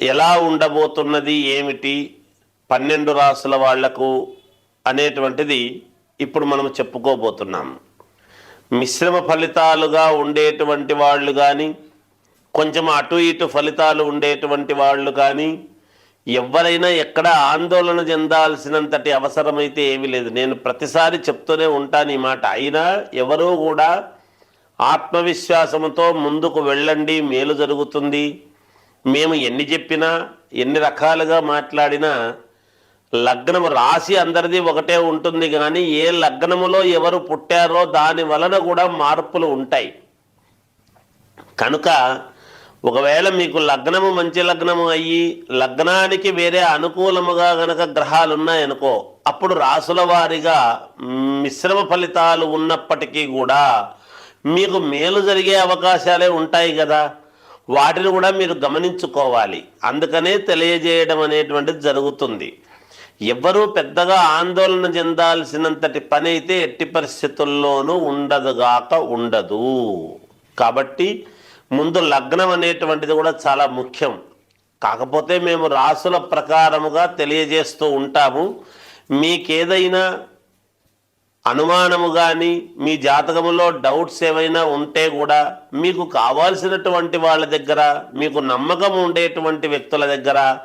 ఎలా ఉండబోతున్నది ఏమిటి? పన్నెండు రాసుల వాళ్ళకు అనేటువంటిది ఇప్పుడు మనం చెప్పుకోబోతున్నాం. మిశ్రమ ఫలితాలుగా ఉండేటువంటి వాళ్ళు కానీ కొంచెం అటు ఇటు ఫలితాలు ఉండేటువంటి వాళ్ళు కానీ ఎవరైనా ఎక్కడ ఆందోళన చెందాల్సినంతటి అవసరమైతే ఏమీ లేదు. నేను ప్రతిసారి చెప్తూనే ఉంటాను ఈ మాట. అయినా ఎవరూ కూడా ఆత్మవిశ్వాసంతో ముందుకు వెళ్ళండి మేలు జరుగుతుంది. మేము ఎన్ని చెప్పినా ఎన్ని రకాలుగా మాట్లాడినా లగ్నము రాశి అందరిది ఒకటే ఉంటుంది కానీ ఏ లగ్నములో ఎవరు పుట్టారో దాని వలన కూడా మార్పులు ఉంటాయి. కనుక ఒకవేళ మీకు లగ్నము మంచి లగ్నము అయ్యి లగ్నానికి వేరే అనుకూలముగా గనక గ్రహాలు ఉన్నాయనుకో అప్పుడు రాసుల వారిగా మిశ్రమ ఫలితాలు ఉన్నప్పటికీ కూడా మీకు మేలు జరిగే అవకాశాలే ఉంటాయి కదా. వాటిని కూడా మీరు గమనించుకోవాలి. అందుకనే తెలియజేయడం అనేటువంటిది జరుగుతుంది. ఎవరూ పెద్దగా ఆందోళన చెందాల్సినంతటి పని అయితే ఎట్టి పరిస్థితుల్లోనూ ఉండదుగాక ఉండదు. కాబట్టి ముందు లగ్నం అనేటువంటిది కూడా చాలా ముఖ్యం. కాకపోతే మేము రాసుల ప్రకారముగా తెలియజేస్తూ ఉంటాము. మీకేదైనా అనుమానము కానీ మీ జాతకములో డౌట్స్ ఏమైనా ఉంటే కూడా మీకు కావాల్సినటువంటి వాళ్ళ దగ్గర మీకు నమ్మకం ఉండేటువంటి వ్యక్తుల దగ్గర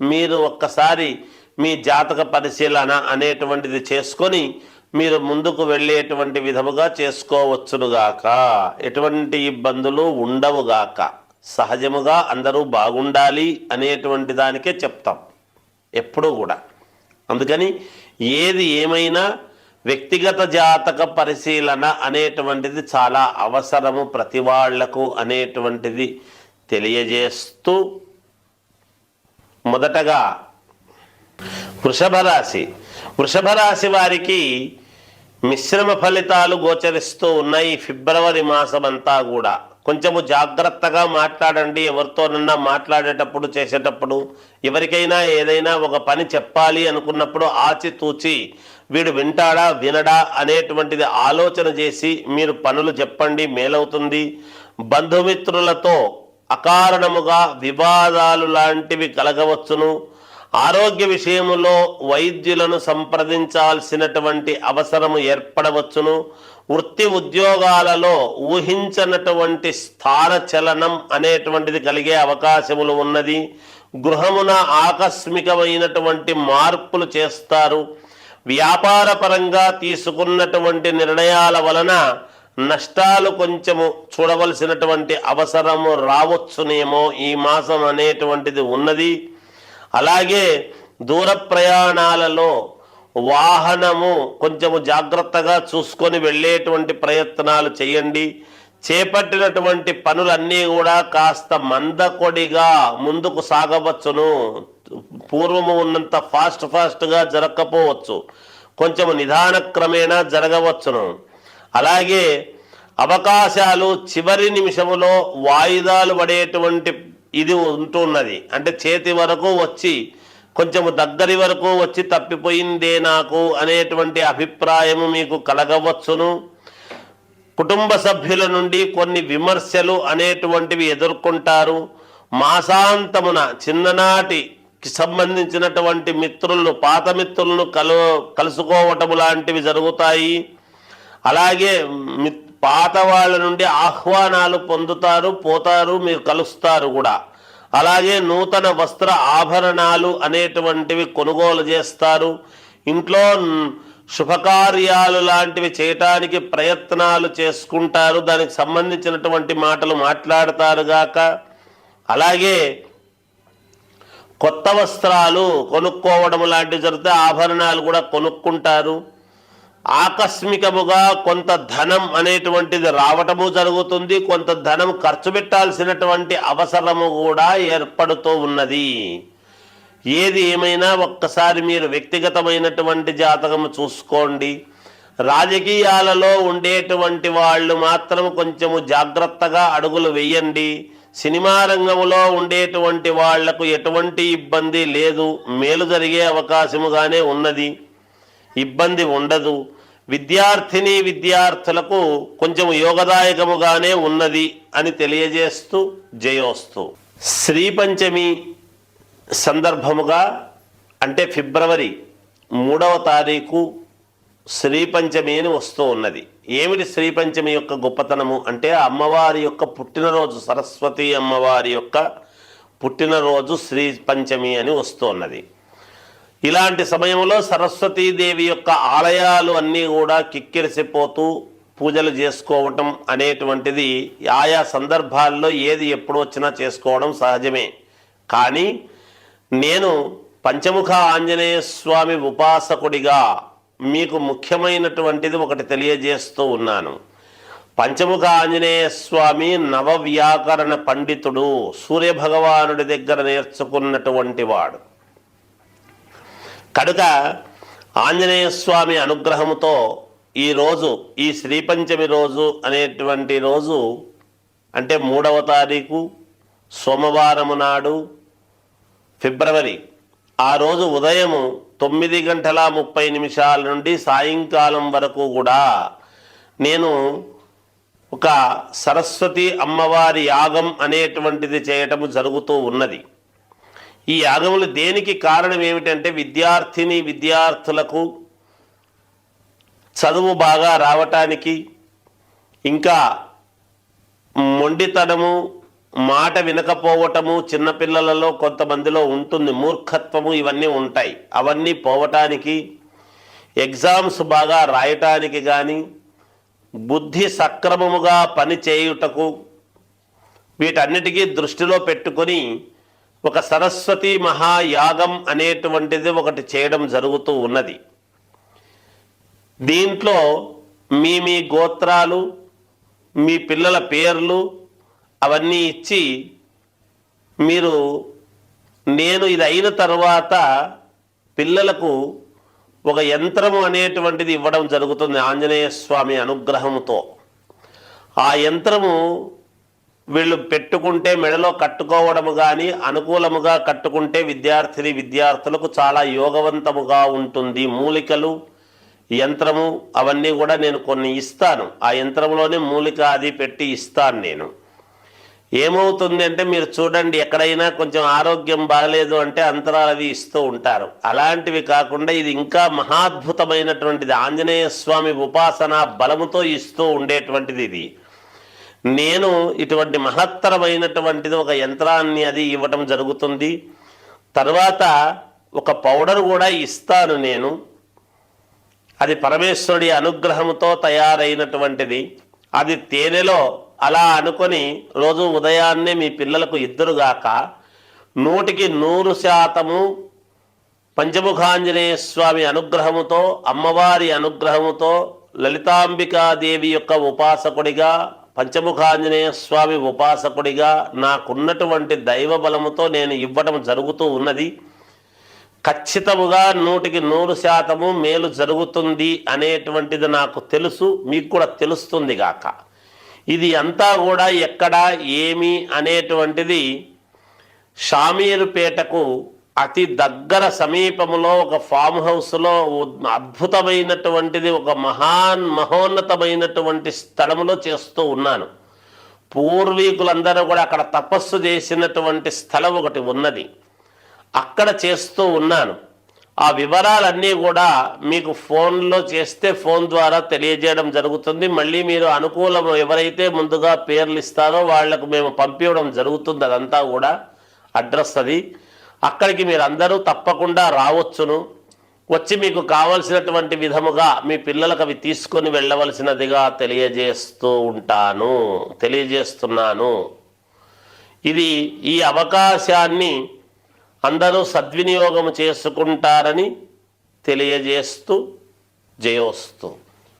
మీరు ఒక్కసారి మీ జాతక పరిశీలన అనేటువంటిది చేసుకొని మీరు ముందుకు వెళ్ళేటువంటి విధముగా చేసుకోవచ్చునుగాక. ఎటువంటి ఇబ్బందులు ఉండవుగాక. సహజముగా అందరూ బాగుండాలి అనేటువంటి దానికే చెప్తాం. ఎప్పుడూ కూడా. అందుకని ఏది ఏమైనా వ్యక్తిగత జాతక పరిశీలన అనేటువంటిది చాలా అవసరము ప్రతి వాళ్ళకు అనేటువంటిది తెలియజేస్తూ మొదటగా వృషభ రాశి వృషభ రాశి వారికి మిశ్రమ ఫలితాలు గోచరిస్తూ ఉన్నాయి ఫిబ్రవరి మాసమంతా కూడా. కొంచెము జాగ్రత్తగా మాట్లాడండి. ఎవరితోనన్నా మాట్లాడేటప్పుడు చేసేటప్పుడు ఎవరికైనా ఏదైనా ఒక పని చెప్పాలి అనుకున్నప్పుడు ఆచితూచి వీడు వింటాడా వినడా అనేటువంటిది ఆలోచన చేసి మీరు పనులు చెప్పండి మేలవుతుంది. బంధుమిత్రులతో అకారణముగా వివాదాలు లాంటివి కలగవచ్చును. ఆరోగ్య విషయంలో వైద్యులను సంప్రదించాల్సినటువంటి అవసరము ఏర్పడవచ్చును. వృత్తి ఉద్యోగాలలో ఊహించనటువంటి స్థాన చలనం అనేటువంటిది కలిగే అవకాశములు ఉన్నది. గృహమున ఆకస్మికమైనటువంటి మార్పులు చేస్తారు. వ్యాపార పరంగా తీసుకున్నటువంటి నిర్ణయాల వలన నష్టాలు కొంచెము చూడవలసినటువంటి అవసరము రావచ్చునేమో ఈ మాసం అనేటువంటిది ఉన్నది. అలాగే దూర ప్రయాణాలలో వాహనము కొంచెము జాగ్రత్తగా చూసుకొని వెళ్ళేటువంటి ప్రయత్నాలు చేయండి. చేపట్టినటువంటి పనులన్నీ కూడా కాస్త మందకొడిగా ముందుకు సాగవచ్చును. పూర్వము ఉన్నంత ఫాస్ట్ ఫాస్ట్గా జరగకపోవచ్చు. కొంచెం నిదాన క్రమేణా జరగవచ్చును. అలాగే అవకాశాలు చివరి నిమిషములో వాయిదాలు పడేటువంటి ఇది ఉంటున్నది. అంటే చేతి వరకు వచ్చి కొంచెము దగ్గరి వరకు వచ్చి తప్పిపోయిందే నాకు అనేటువంటి అభిప్రాయము మీకు కలగవచ్చును. కుటుంబ సభ్యుల నుండి కొన్ని విమర్శలు అనేటువంటివి ఎదుర్కొంటారు. మాసాంతమున చిన్ననాటికి సంబంధించినటువంటి మిత్రులను పాత మిత్రులను కలు కలుసుకోవటము లాంటివి జరుగుతాయి. అలాగే మి పాత వాళ్ళ నుండి ఆహ్వానాలు పొందుతారు పోతారు మీరు కలుస్తారు కూడా. అలాగే నూతన వస్త్ర ఆభరణాలు అనేటువంటివి కొనుగోలు చేస్తారు. ఇంట్లో శుభకార్యాలు లాంటివి చేయటానికి ప్రయత్నాలు చేసుకుంటారు. దానికి సంబంధించినటువంటి మాటలు మాట్లాడతారు గాక. అలాగే కొత్త వస్త్రాలు కొనుక్కోవడం లాంటివి జరిగితే ఆభరణాలు కూడా కొనుక్కుంటారు. ఆకస్మికముగా కొంత ధనం అనేటువంటిది రావటము జరుగుతుంది కొంత ధనం ఖర్చు పెట్టాల్సినటువంటి అవసరము కూడా ఏర్పడుతూ ఉన్నది. ఏది ఏమైనా ఒక్కసారి మీరు వ్యక్తిగతమైనటువంటి జాతకము చూసుకోండి. రాజకీయాలలో ఉండేటువంటి వాళ్ళు మాత్రం కొంచెము జాగ్రత్తగా అడుగులు వేయండి. సినిమా రంగంలో ఉండేటువంటి వాళ్ళకు ఎటువంటి ఇబ్బంది లేదు. మేలు జరిగే అవకాశముగానే ఉన్నది. ఇబ్బంది ఉండదు. విద్యార్థిని విద్యార్థులకు కొంచెం యోగదాయకముగానే ఉన్నది అని తెలియజేస్తూ జయోస్తు. శ్రీ పంచమి సందర్భముగా అంటే ఫిబ్రవరి మూడవ తారీఖు శ్రీపంచమి అని వస్తూ ఉన్నది. ఏమిటి శ్రీపంచమి యొక్క గొప్పతనము? అంటే అమ్మవారి యొక్క పుట్టినరోజు సరస్వతి అమ్మవారి యొక్క పుట్టినరోజు శ్రీ పంచమి అని వస్తున్నది ఇలాంటి సమయంలో సరస్వతీదేవి యొక్క ఆలయాలు అన్నీ కూడా కిక్కిరిసిపోతూ పూజలు చేసుకోవటం అనేటువంటిది ఆయా సందర్భాల్లో ఏది ఎప్పుడు వచ్చినా చేసుకోవడం సహజమే. కానీ నేను పంచముఖ ఆంజనేయ స్వామి ఉపాసకుడిగా మీకు ముఖ్యమైనటువంటిది ఒకటి తెలియజేస్తూ ఉన్నాను. పంచముఖ ఆంజనేయ స్వామి నవవ్యాకరణ పండితుడు సూర్యభగవానుడి దగ్గర నేర్చుకున్నటువంటి వాడు. కనుక ఆంజనేయ స్వామి అనుగ్రహముతో ఈరోజు ఈ శ్రీపంచమి రోజు అనేటువంటి రోజు అంటే మూడవ తారీఖు సోమవారము నాడు ఫిబ్రవరి ఆ రోజు ఉదయము తొమ్మిది గంటల ముప్పై నిమిషాల నుండి సాయంకాలం వరకు కూడా నేను ఒక సరస్వతి అమ్మవారి యాగం అనేటువంటిది చేయటము జరుగుతూ ఉన్నది. ఈ యాగములు దేనికి కారణం ఏమిటంటే విద్యార్థిని విద్యార్థులకు చదువు బాగా రావటానికి ఇంకా మొండితనము మాట వినకపోవటము చిన్నపిల్లలలో కొంతమందిలో ఉంటుంది మూర్ఖత్వము ఇవన్నీ ఉంటాయి. అవన్నీ పోవటానికి ఎగ్జామ్స్ బాగా రాయటానికి కానీ బుద్ధి సక్రమముగా పని చేయుటకు వీటన్నిటికీ దృష్టిలో పెట్టుకొని ఒక సరస్వతి మహాయాగం అనేటువంటిది ఒకటి చేయడం జరుగుతూ ఉన్నది. దీంట్లో మీ మీ గోత్రాలు మీ పిల్లల పేర్లు అవన్నీ ఇచ్చి మీరు నేను ఇది అయిన తర్వాత పిల్లలకు ఒక యంత్రము అనేటువంటిది ఇవ్వడం జరుగుతుంది ఆంజనేయ స్వామి అనుగ్రహంతో ఆ యంత్రము వీళ్ళు పెట్టుకుంటే మెడలో కట్టుకోవడము కానీ అనుకూలముగా కట్టుకుంటే విద్యార్థిని విద్యార్థులకు చాలా యోగవంతముగా ఉంటుంది. మూలికలు యంత్రము అవన్నీ కూడా నేను కొన్ని ఇస్తాను. ఆ యంత్రంలోనే మూలిక అది పెట్టి ఇస్తాను నేను. ఏమవుతుంది అంటే మీరు చూడండి ఎక్కడైనా కొంచెం ఆరోగ్యం బాగలేదు అంటే అంతరాలు అవి ఇస్తూ ఉంటారు. అలాంటివి కాకుండా ఇది ఇంకా మహాద్భుతమైనటువంటిది. ఆంజనేయ స్వామి ఉపాసన బలముతో ఇస్తూ ఉండేటువంటిది ఇది. నేను ఇటువంటి మహత్తరమైనటువంటిది ఒక యంత్రాన్ని అది ఇవ్వటం జరుగుతుంది. తర్వాత ఒక పౌడర్ కూడా ఇస్తాను నేను. అది పరమేశ్వరుడి అనుగ్రహంతో తయారైనటువంటిది. అది తేనెలో అలా అనుకొని రోజు ఉదయాన్నే మీ పిల్లలకు ఇద్దరుగాక నూటికి నూరు శాతము పంచముఖాంజనేయ స్వామి అనుగ్రహముతో అమ్మవారి అనుగ్రహముతో లలితాంబికాదేవి యొక్క ఉపాసకుడిగా పంచముఖాంజనేయ స్వామి ఉపాసకుడిగా నాకున్నటువంటి దైవ బలముతో నేను ఇవ్వటం జరుగుతూ ఉన్నది. ఖచ్చితముగా నూటికి నూరు శాతము మేలు జరుగుతుంది అనేటువంటిది నాకు తెలుసు మీకు కూడా తెలుస్తుంది గాక. ఇది అంతా కూడా ఎక్కడ ఏమి అనేటువంటిది షామీరుపేటకు అతి దగ్గర సమీపంలో ఒక ఫామ్ హౌస్లో అద్భుతమైనటువంటిది ఒక మహాన్ మహోన్నతమైనటువంటి స్థలములో చేస్తూ ఉన్నాను. పూర్వీకులందరూ కూడా అక్కడ తపస్సు చేసినటువంటి స్థలం ఒకటి ఉన్నది. అక్కడ చేస్తూ ఉన్నాను. ఆ వివరాలన్నీ కూడా మీకు ఫోన్లో చేస్తే ఫోన్ ద్వారా తెలియజేయడం జరుగుతుంది. మళ్ళీ మీరు అనుకూలం ఎవరైతే ముందుగా పేర్లు ఇస్తారో వాళ్ళకు మేము పంపించడం జరుగుతుంది. అదంతా కూడా అడ్రస్ అది. అక్కడికి మీరందరూ తప్పకుండా రావచ్చును. వచ్చి మీకు కావలసినటువంటి విధముగా మీ పిల్లలకు అవి తీసుకొని వెళ్ళవలసినదిగా తెలియజేస్తూ ఉంటాను తెలియజేస్తున్నాను. ఇది ఈ అవకాశాన్ని అందరూ సద్వినియోగం చేసుకుంటారని తెలియజేస్తూ జయోస్తు.